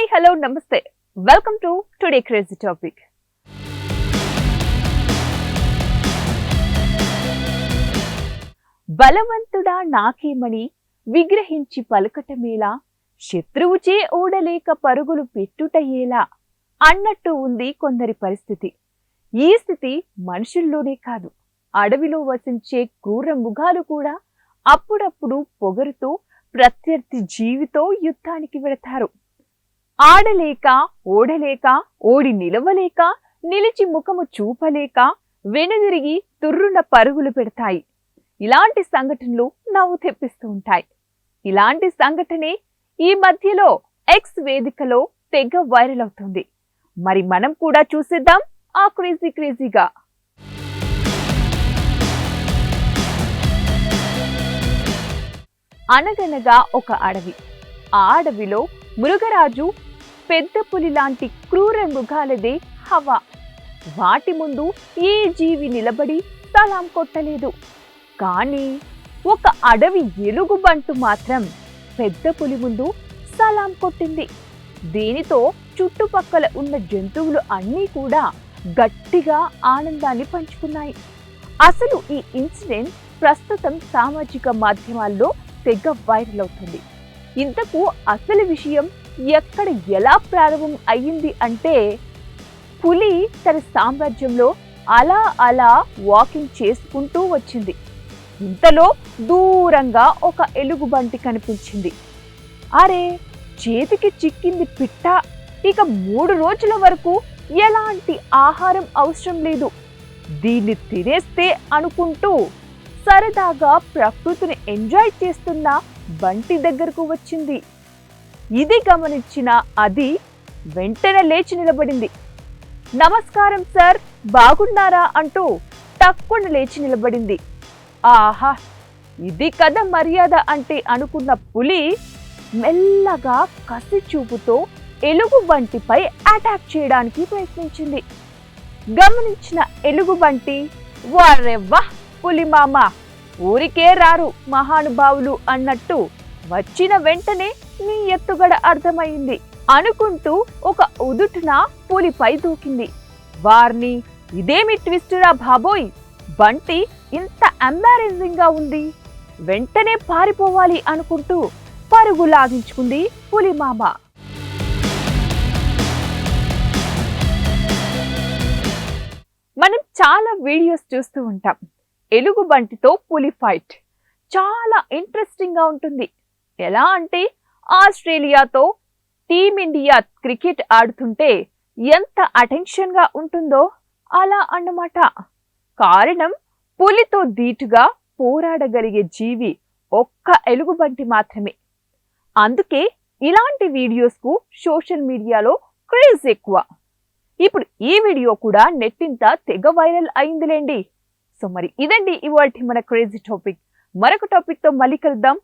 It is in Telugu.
హాయ్ హలో నమస్తే welcome to today crazy topic బలవంతుడా నాకేమని విగ్రహించి పలకటమేలా? శత్రువుచే ఓడలేక పరుగులు పెట్టుటయేలా? అన్నట్టు ఉంది కొందరి పరిస్థితి. ఈ స్థితి మనుషుల్లోనే కాదు. అడవిలో వసించే క్రూర మృగాలు కూడా అప్పుడప్పుడు పొగరుతో ప్రత్యర్థి జీవితో యుద్ధానికి వెళతారు. ఆడలేక ఓడలేక ఓడి నిలవలేక నిలిచి ముఖము చూపలేక వెనుదిరిగి తుర్రున పరుగులు పెడతాయి. ఇలాంటి సంఘటనలు నవ్వు తెప్పిస్తూ ఉంటాయి. ఇలాంటి సంఘటనే ఈ మధ్యలో ఎక్స్ వేదికలో తెగ వైరల్ అవుతుంది. మరి మనం కూడా చూసేద్దాం ఆ క్రేజీ క్రేజీగా. అనగనగా ఒక అడవి. ఆ అడవిలో మృగరాజు పెద్ద పులి లాంటి క్రూర మృగాలదే హవా. వాటి ముందు ఏ జీవి నిలబడి సలాం కొట్టలేదు. కానీ ఒక అడవి ఎలుగుబంటు మాత్రం పెద్ద పులి ముందు సలాం కొట్టింది. దీనితో చుట్టుపక్కల ఉన్న జంతువులు అన్నీ కూడా గట్టిగా ఆనందాన్ని పంచుకున్నాయి. అసలు ఈ ఇన్సిడెంట్ ప్రస్తుతం సామాజిక మాధ్యమాల్లో తెగ వైరల్ అవుతుంది. ఇంతకు అసలు విషయం ఎక్కడ ఎలా ప్రారంభం అయ్యింది అంటే పులి తన సామ్రాజ్యంలో అలా అలా వాకింగ్ చేసుకుంటూ వచ్చింది. ఇంతలో దూరంగా ఒక ఎలుగుబంటి కనిపించింది. అరే చేతికి చిక్కింది పిట్ట. ఇక మూడు రోజుల వరకు ఎలాంటి ఆహారం అవసరం లేదు. దీన్ని తినేస్తే అనుకుంటూ సరదాగా ప్రకృతిని ఎంజాయ్ చేస్తున్న బంటి దగ్గరకు వచ్చింది. ఇది గమనించిన అది వెంటనే లేచి నిలబడింది. నమస్కారం సార్. బాగున్నారా? అంటూ తక్కువ లేచి నిలబడింది. ఆహా! ఇది కదా మర్యాద అంటే అనుకున్న పులి మెల్లగా కసి చూపుతో ఎలుగుబంటిపై అటాక్ చేయడానికి ప్రయత్నించింది. గమనించిన ఎలుగుబంటి వారెవ్వా పులి మామ! ఊరికే రారు మహానుభావులు అన్నట్టు వచ్చిన వెంటనే నీ ఎత్తుగడ అర్థమైంది అనుకుంటూ ఒక ఉదుటున పులిపై దూకింది. వారిని ఇదేమి ట్విస్టురా బాబోయ్? బంటి ఇంత ఎంబారెసింగ్గా ఉంది. వెంటనే పారిపోవాలి అనుకుంటూ పరుగు లాగించుకుంది పులిమామ. మనం చాలా వీడియోస్ చూస్తూ ఉంటాం. ఎలుగు బంటితో పులి ఫైట్. చాలా ఇంట్రెస్టింగ్గా ఉంటుంది. ఎలా అంటే ఆస్ట్రేలియాతో టీమిండియా క్రికెట్ ఆడుతుంటే ఎంత అటెన్షన్గా ఉంటుందో అలా అన్నమాట. కారణం పులితో ధీటుగా పోరాడగలిగే జీవి ఒక్క ఎలుగుబంటి మాత్రమే. అందుకే ఇలాంటి వీడియోస్కు సోషల్ మీడియాలో క్రేజ్ ఎక్కువ. ఇప్పుడు ఈ వీడియో కూడా నెట్టింత తెగ వైరల్ అయిందిలేండి. సో మరి ఇదండి ఇవాళ మన క్రేజీ టాపిక్. మరొక టాపిక్తో మళ్ళీ కలుద్దాం.